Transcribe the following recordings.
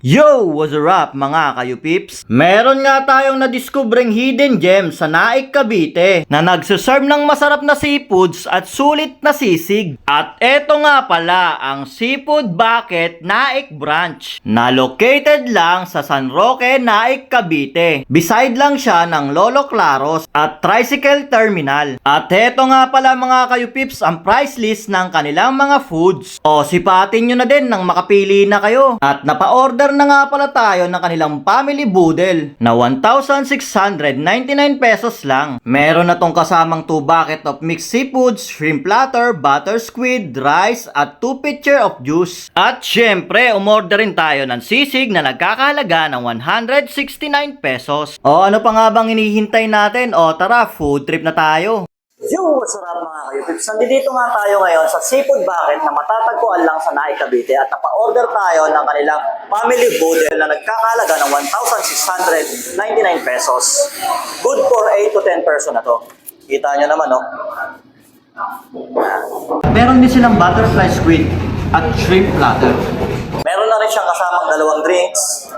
Yo! What's up mga kayo pips? Meron nga tayong nadiskubreng hidden gem sa Naik Cavite na nagsaserve ng masarap na seafoods at sulit na sisig. At eto nga pala ang Seafood Bucket Naik Branch na located lang sa San Roque, Naik, Cavite. Beside lang siya ng Lolo Claros at Tricycle Terminal. At eto nga pala mga kayo pips ang price list ng kanilang mga foods. O sipatin nyo na din nang makapili na kayo. At napa-order na nga pala tayo ng kanilang family boodle na 1,699 pesos lang. Meron na tong kasamang 2 bucket of mixed seafoods, shrimp platter, butter squid, rice, at 2 pitcher of juice. At syempre, umorder rin tayo ng sisig na nagkakahalaga ng 169 pesos. O ano pa nga bang hinihintay natin? O tara, food trip na tayo. Yo, up mga kayo? Pips, nandito nga tayo ngayon sa Seafood Bucket na matatagpuan lang sa Naik Cavite at napa-order tayo ng kanilang family boodle na nagkakalaga ng 1,699 pesos. Good for 8 to 10 person na to. Kita nyo naman, no? Meron din silang butterfly squid at shrimp platter. Meron na rin siyang kasamang dalawang drinks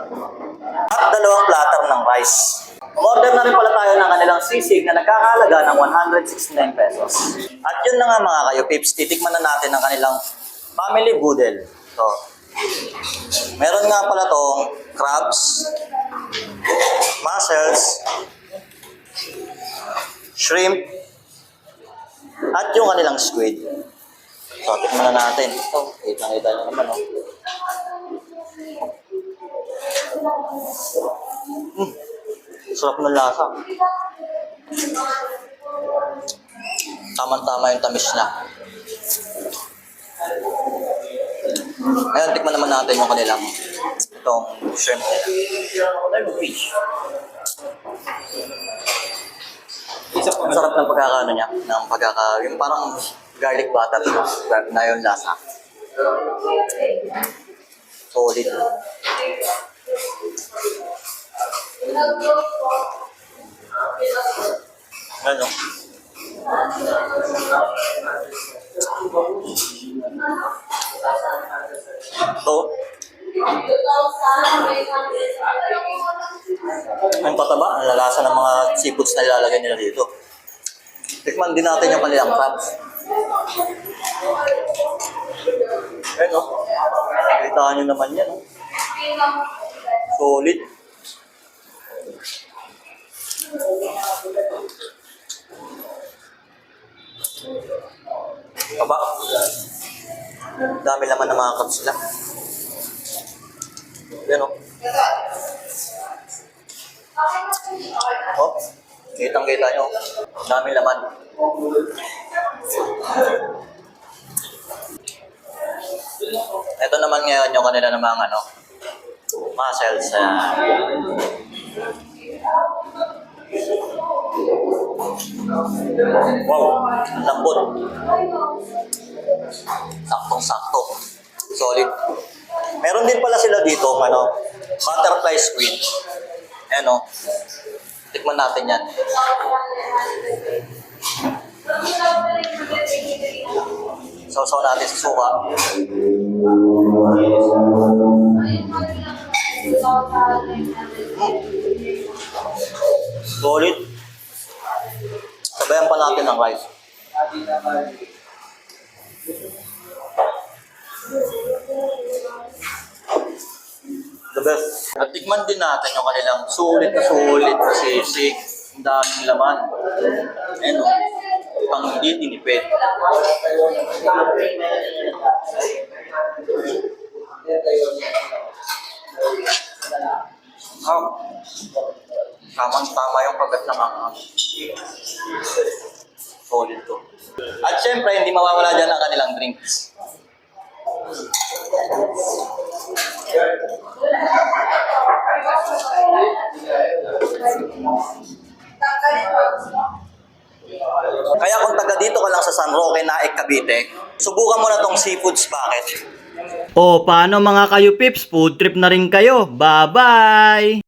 at dalawang platter ng rice. Order na rin pala tayo ng kanilang sisig na nagkakahalaga ng 169 pesos. At yun na nga mga kayo pips, titikman na natin ang kanilang family boodle. So, meron nga pala tong crabs, mussels, shrimp, at yung kanilang squid. So, tikman na natin. Ito, kitang-kita nyo naman, oh. Sarap ng lasa. Tama-tama yung tamis niya. Ngayon, tikman naman natin yung kanilang itong shrimp nila. Ang sarap ng pagkakaano niya, ng pagkaka, yung parang garlic butter na yung lasa. Solid. Ano? Ito, ang pataba, ang lalasa ng mga seafoods na ilalagay nila dito. Tikman din natin yung kanilang crabs. Ayun o. Kita nyo naman yan o. Solid. Aba. Dami laman ng mga crabs nila. Yan o. Oh, kitang kita nyo. Dami laman. Ito naman ngayon yung kanila namang ano, muscles. Uh, wow, ang lambot. Saktong-sakto. Solid. Meron din pala sila dito, ano, butterfly squid. Ano, tikman natin yan. Sausaw natin sa suka. Solid. Sabayan pa natin ng rice. The best. At tikman din natin yung kanilang sulit na sulit na sisig. Ang daming laman. Ano? Pang hindi tinipid. Oh. Tamang-tama yung kagat ng mga solid to. At syempre, hindi mawawala dyan ang kanilang drinks. Kaya kung taga dito ka lang sa San Roque, Naik, Cavite, subukan mo na tong seafoods bucket. O paano mga kayo pips, food trip na rin kayo. Bye-bye!